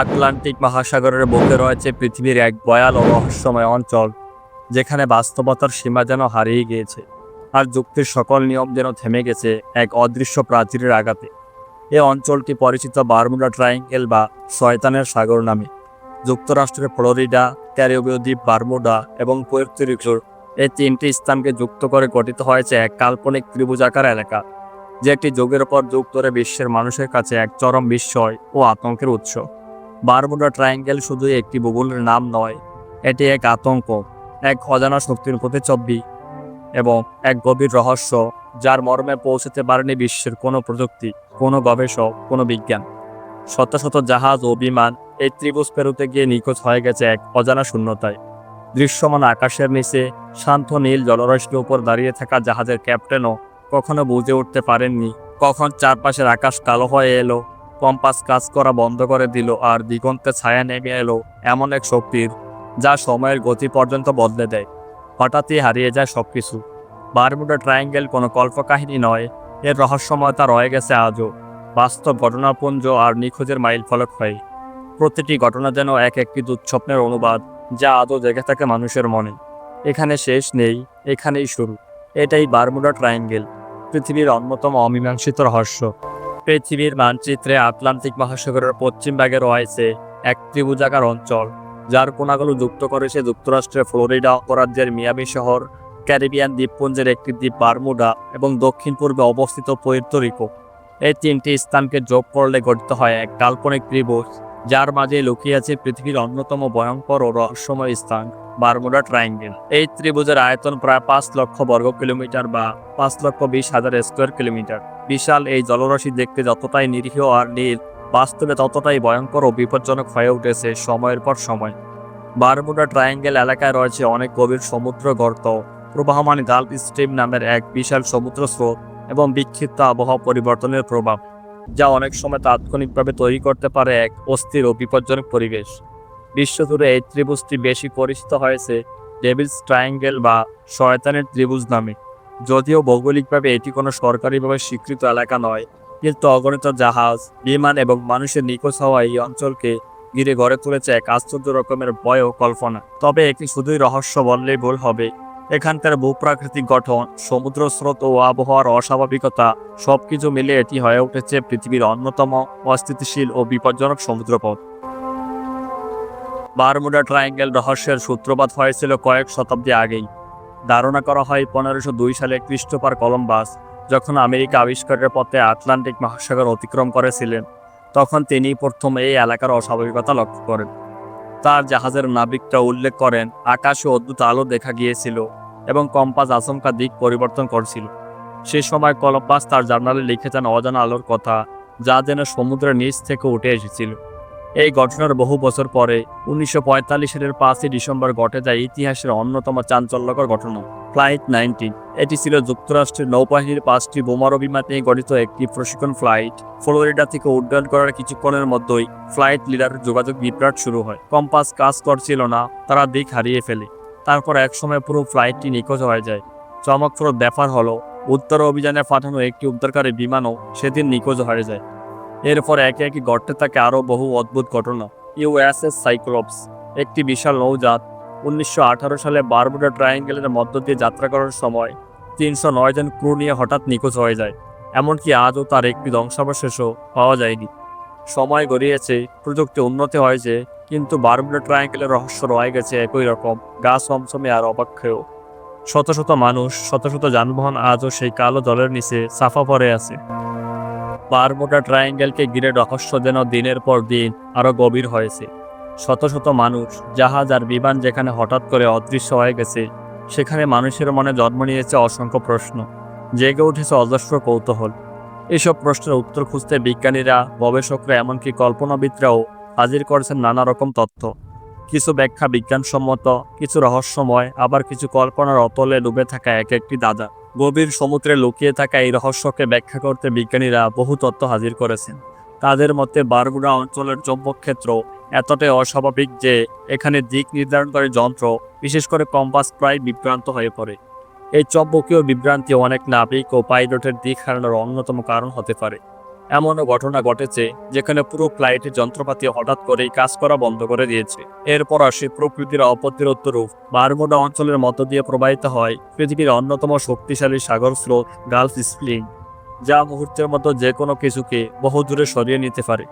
Atlantic মহাসাগরের বুকে রয়েছে পৃথিবীর এক ভয়াল ও রহস্যময় অঞ্চল, যেখানে বাস্তবতার সীমা যেন হারিয়ে গিয়েছে আর যুক্তির সকল নিয়ম যেন থেমে গেছে এক অদৃশ্য প্রাচীরের আঘাতে। এ অঞ্চলটি পরিচিত বারমুডা ট্রায়াঙ্গেল বা শয়তানের সাগর নামে। যুক্তরাষ্ট্রের ফ্লোরিডা, ক্যারিবীয় দ্বীপ বারমুডা এবং পুয়ের্তো এই তিনটি স্থানকে যুক্ত করে গঠিত হয়েছে এক কাল্পনিক ত্রিভুজাকার এলাকা, যে একটি যুগের পর যুগ ধরে বিশ্বের মানুষের কাছে এক চরম বিস্ময় ও আতঙ্কের উৎস। বারমুডা ট্রায়াঙ্গেল শুধু একটি ভূগোলের নাম নয়, এটি এক আতঙ্ক, এক অজানা শক্তির প্রতিচ্ছবি এবং এক গভীর রহস্য যার মর্মে পৌঁছতে পারেনি বিশ্বের কোনো প্রযুক্তি, কোনো গবেষক, কোনো বিজ্ঞান। শত শত জাহাজ ও বিমান এই ত্রিভুজ পেরুতে গিয়ে নিখোঁজ হয়ে গেছে এক অজানা শূন্যতায়। দৃশ্যমান আকাশের নিচে শান্ত নীল জলরাশির উপর দাঁড়িয়ে থাকা জাহাজের ক্যাপ্টেনও কখনো বুঝে উঠতে পারেননি কখন চারপাশের আকাশ কালো হয়ে এলো কম্পাস কাজ করা বন্ধ করে দিল আর দিগন্তে ছায়া নেমে এলো এমন এক শক্তির, যা সময়ের গতি পর্যন্ত বদলে দেয়। হঠাৎই হারিয়ে যায় সব কিছু বারমুডা ট্রায়াঙ্গেল কোনো কল্পকাহিনী নয়, এর রহস্যময়তা রয়ে গেছে আজও। বাস্তব ঘটনাপুঞ্জ আর নিখোঁজের মাইল ফলক হয়। প্রতিটি ঘটনা যেন এক একটি দুঃস্বপ্নের অনুবাদ, যা আজও জেগে থাকে মানুষের মনে। এখানে শেষ নেই, এখানেই শুরু। এটাই বারমুডা ট্রায়াঙ্গেল, পৃথিবীর অন্যতম অমীমাংসিত রহস্য। পৃথিবীর মানচিত্রে আটলান্টিক মহাসাগরের পশ্চিম ভাগে রয়েছে এক ত্রিভুজাকার অঞ্চল, যার কোনাগুলো যুক্ত করেছে যুক্তরাষ্ট্রের ফ্লোরিডা অপরাজ্যের মিয়ামি শহর, ক্যারিবিয়ান দ্বীপপুঞ্জের একটি দ্বীপ বারমুডা এবং দক্ষিণ পূর্বে অবস্থিত পুয়ের্তো রিকো। এই তিনটি স্থানকে যোগ করলে গঠিত হয় এক কাল্পনিক ত্রিভুজ, যার মাঝে লুকিয়ে আছে পৃথিবীর অন্যতম ভয়ঙ্কর ও রহস্যময় স্থান। Bermuda Triangle. এই ত্রিভুজের আয়তন প্রায় পাঁচ লক্ষ বর্গ কিলোমিটার বা পাঁচ লক্ষ বিশ হাজার স্কোয়ার কিলোমিটার। বিশাল এই জলরাশি দেখতে যতটাই নিরীহ আর নীল, বাস্তবে ততটাই ভয়ঙ্কর ও বিপজ্জনক হয়ে উঠেছে সময়ের পর সময়। বারমুডা ট্রায়াঙ্গেল এলাকায় রয়েছে অনেক গভীর সমুদ্র গর্ত, প্রবাহমান গাল্ফ স্ট্রিম নামের এক বিশাল সমুদ্র স্রোত এবং বিক্ষিপ্ত আবহাওয়া পরিবর্তনের প্রভাব, যা অনেক সময় তাৎক্ষণিকভাবে তৈরি করতে পারে এক অস্থির ও বিপজ্জনক পরিবেশ। বিশ্বজুড়ে এই ত্রিভুজটি বেশি পরিচিত হয়েছে ডেভিলস ট্রায়াঙ্গেল বা শয়তানের ত্রিভুজ নামে। যদিও ভৌগোলিকভাবে এটি কোনো সরকারিভাবে স্বীকৃত এলাকা নয়, কিন্তু অগণিত জাহাজ, বিমান এবং মানুষের নিখোঁজ হওয়া এই অঞ্চলকে ঘিরে গড়ে তুলেছে এক আশ্চর্য রকমের ভয় ও কল্পনা। তবে এটি শুধুই রহস্য বললেই ভুল হবে। এখানকার ভূপ্রাকৃতিক গঠন, সমুদ্র স্রোত ও আবহাওয়ার অস্বাভাবিকতা সবকিছু মিলে এটি হয়ে উঠেছে পৃথিবীর অন্যতম অস্থিতিশীল ও বিপজ্জনক সমুদ্রপথ। বারমুডা ট্রায়াঙ্গেল রহস্যের সূত্রপাত হয়েছিল কয়েক শতাব্দী আগেই। ধারণা করা হয় পনেরোশো দুই সালে ক্রিস্টোফার কলম্বাস যখন আমেরিকা আবিষ্কারের পথে আটলান্টিক মহাসাগর অতিক্রম করেছিলেন, তখন তিনি প্রথম এই এলাকার অস্বাভাবিকতা লক্ষ্য করেন। তার জাহাজের নাবিকটা উল্লেখ করেন, আকাশে অদ্ভুত আলো দেখা গিয়েছিল এবং কম্পাস আচমকা দিক পরিবর্তন করছিল। সে সময় কলম্বাস তার জার্নালে লিখেছেন অজানা আলোর কথা, যা যেন সমুদ্রের নিচ থেকে উঠে এসেছিল। এই ঘটনার বহু বছর পরে উনিশশো পঁয়তাল্লিশ সালের পাঁচই ডিসেম্বর ঘটে যায় ইতিহাসের অন্যতম চাঞ্চল্যকর ঘটনা, ফ্লাইট নাইনটিন। এটি ছিল যুক্তরাষ্ট্রের নৌবাহিনীর পাঁচটি বোমারু বিমান নিয়ে গঠিত একটি প্রশিক্ষণ ফ্লাইট। ফ্লোরিডা থেকে উড্ডয়ন করার কিছুক্ষণের মধ্যেই ফ্লাইট লিডারের যোগাযোগ বিভ্রাট শুরু হয়। কম্পাস কাজ করছিল না, তারা দিক হারিয়ে ফেলে। তারপর একসময় পুরো ফ্লাইটটি নিখোঁজ হয়ে যায়। চমকপ্রদ ব্যাপার হলো, উত্তর অভিযানে পাঠানো একটি উদ্ধারকারী বিমানও সেদিন নিখোঁজ হয়ে যায়। এরপর একে একে ঘটতে থাকে আরও বহু অদ্ভুত ঘটনা। ইউএসএস সাইক্লোপস, একটি বিশাল নৌজাত, উনিশশো আঠারো সালে বারমুডা ট্রায়াঙ্গেলের মধ্য দিয়ে যাত্রা করার সময় তিনশো নয় জন ক্রু নিয়ে হঠাৎ নিখোঁজ হয়ে যায়, এমনকি আজও তার একটি ধ্বংসাবশেষও পাওয়া যায়নি। সময় গড়িয়েছে, প্রযুক্তি উন্নতি হয়েছে, কিন্তু বারমুডা ট্রায়াঙ্গেলের রহস্য রয়ে গেছে একই রকম, গা সমসমে আর অবাক্ষেও শত শত মানুষ, শত শত যানবাহন আজও সেই কালো জলের নিচে সাফা পড়ে আছে। বারমুডা ট্রায়াঙ্গেলকে ঘিরে রহস্য যেন দিনের পর দিন আরও গভীর হয়েছে। শত শত মানুষ, জাহাজ আর বিমান যেখানে হঠাৎ করে অদৃশ্য হয়ে গেছে, সেখানে মানুষের মনে জন্ম নিয়েছে অসংখ্য প্রশ্ন। জেগে উঠেছে অজস্র কৌতূহল। এসব প্রশ্নের উত্তর খুঁজতে বিজ্ঞানীরা, গবেষকরা, এমনকি কল্পনাবিদরাও হাজির করেছেন নানা রকম তথ্য। কিছু ব্যাখ্যা বিজ্ঞানসম্মত, কিছু রহস্যময়, আবার কিছু কল্পনার অতলে ডুবে থাকা এক একটি দাদা। গভীর সমুদ্রে লুকিয়ে থাকা এই রহস্যকে ব্যাখ্যা করতে বিজ্ঞানীরা বহু তত্ত্ব হাজির করেছেন। তাদের মতে বারগুড়া অঞ্চলের চৌম্বকক্ষেত্র এতটাই অস্বাভাবিক যে এখানে দিক নির্ধারণকারী যন্ত্র, বিশেষ করে কম্পাস প্রায় বিভ্রান্ত হয়ে পড়ে। এই চৌম্বকীয় বিভ্রান্তি অনেক নাবিক ও পাইলটের দিক হারানোর অন্যতম কারণ হতে পারে। এমনও ঘটনা ঘটেছে যেখানে পুরো ফ্লাইটের যন্ত্রপাতি হঠাৎ করেই কাজ করা বন্ধ করে দিয়েছে। এরপর আসে প্রকৃতির অপ্রতিরোধ রূপ। বারমুডা অঞ্চলের মধ্য দিয়ে প্রবাহিত হয় পৃথিবীর অন্যতম শক্তিশালী সাগর স্রোত গালফ স্প্লিং, যা মুহূর্তের মতো যে কোনো কিছুকে বহু দূরে সরিয়ে নিতে পারে।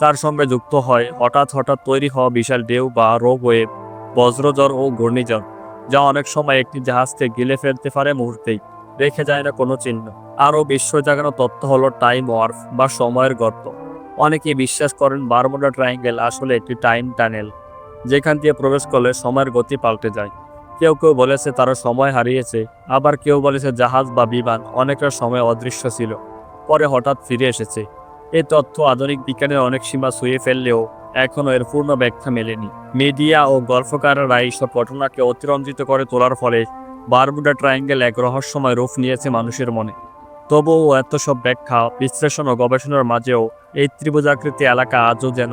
তার সঙ্গে যুক্ত হয় হঠাৎ হঠাৎ তৈরি হওয়া বিশাল ঢেউ বা রোগ ওয়েভ বজ্রঝড় ও ঘূর্ণিঝড়, যা অনেক সময় একটি জাহাজকে গিলে ফেলতে পারে মুহূর্তেই। রেখে যায় না কোনো চিহ্ন। আরও বিশ্ব জাগানো তথ্য হলো টাইম ওয়ার্ফ বা সময়ের গর্ত। অনেকে বিশ্বাস করেন বারমুডা ট্রায়াঙ্গেল আসলে একটি টাইম টানেল যেখান দিয়ে প্রবেশ করলে সময়ের গতি পাল্টে যায়। কেউ কেউ বলেছে তারা সময় হারিয়েছে, আবার কেউ বলেছে জাহাজ বা বিমান অনেকটা সময় অদৃশ্য ছিল, পরে হঠাৎ ফিরে এসেছে। এই তথ্য আধুনিক বিজ্ঞানের অনেক সীমা ছুঁয়ে ফেললেও এখনও এর পূর্ণ ব্যাখ্যা মেলেনি। মিডিয়া ও গল্পকাররা এইসব ঘটনাকে অতিরঞ্জিত করে তোলার ফলে বারমুডা ট্রায়াঙ্গেল এক রহস্যময় রূপ নিয়েছে মানুষের মনে। তবুও এত সব ব্যাখ্যা, বিশ্লেষণ ও গবেষণার মাঝেও এই ত্রিভুজাকৃতি এলাকা আজও যেন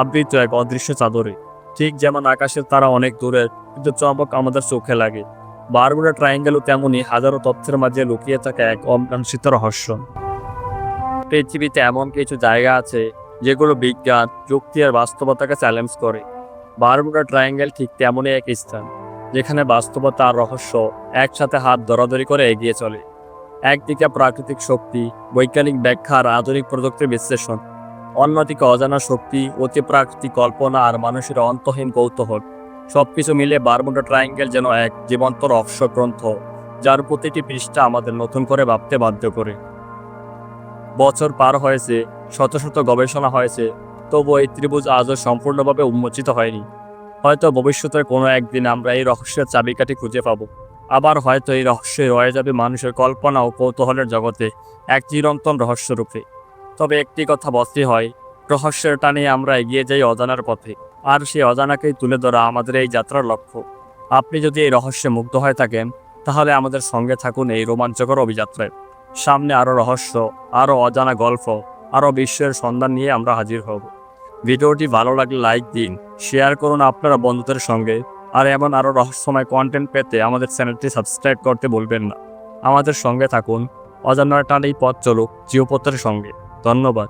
আবৃত এক অদৃশ্য চাদরে। ঠিক যেমন আকাশের তারা অনেক দূরে কিন্তু চমক আমাদের চোখে লাগে। বারবুডা ট্রায়াঙ্গেলও তেমনই হাজারো তথ্যের মাঝে লুকিয়ে থাকা এক অমীমাংসিত রহস্য। পৃথিবীতে এমন কিছু জায়গা আছে, যেগুলো বিজ্ঞান, যুক্তি আর বাস্তবতাকে চ্যালেঞ্জ করে। বারমুডা ট্রায়াঙ্গেল ঠিক তেমনই এক স্থান। যেখানে বাস্তবতা আর রহস্য একসাথে হাত দরাদরি করে এগিয়ে চলে। একদিকে প্রাকৃতিক শক্তি, বৈজ্ঞানিক ব্যাখ্যা আর আধুনিক প্রযুক্তির বিশ্লেষণ। অন্যদিকে অজানা শক্তি অতি প্রাকৃতিক কল্পনা আর মানুষের অন্তহীন কৌতূহল। সবকিছু মিলে বারমুডা ট্রায়াঙ্গেল যেন এক জীবন্ত রহস্য গ্রন্থ, যার প্রতিটি পৃষ্ঠা আমাদের নতুন করে ভাবতে বাধ্য করে। বছর পার হয়েছে, শত শত গবেষণা হয়েছে তবু এই ত্রিভুজ আজও সম্পূর্ণভাবে উন্মোচিত হয়নি। হয়তো ভবিষ্যতের কোনো একদিন আমরা এই রহস্যের চাবিকাঠি খুঁজে পাবো। আবার হয়তো এই রহস্যে রয়ে যাবে মানুষের কল্পনা ও কৌতূহলের জগতে এক চিরন্তন রহস্যরূপে। তবে একটি কথা বলতে হয়, রহস্যের টানে আমরা এগিয়ে যাই অজানার পথে, আর সেই অজানাকেই তুলে ধরা আমাদের এই যাত্রার লক্ষ্য। আপনি যদি এই রহস্যে মুগ্ধ হয়ে থাকেন, তাহলে আমাদের সঙ্গে থাকুন এই রোমাঞ্চকর অভিযাত্রায়। সামনে আরও রহস্য আরও অজানা গল্প আরও বিশ্বের সন্ধান নিয়ে আমরা হাজির হব। ভিডিওটি ভালো লাগলে লাইক দিন, শেয়ার করুন আপনারা বন্ধুদের সঙ্গে, আর এমন আরও রহস্যময় কন্টেন্ট পেতে আমাদের চ্যানেলটি সাবস্ক্রাইব করতে ভুলবেন না। আমাদের সঙ্গে থাকুন। অজানার টানেই পথ চলুক জিওপত্রের সঙ্গে। ধন্যবাদ।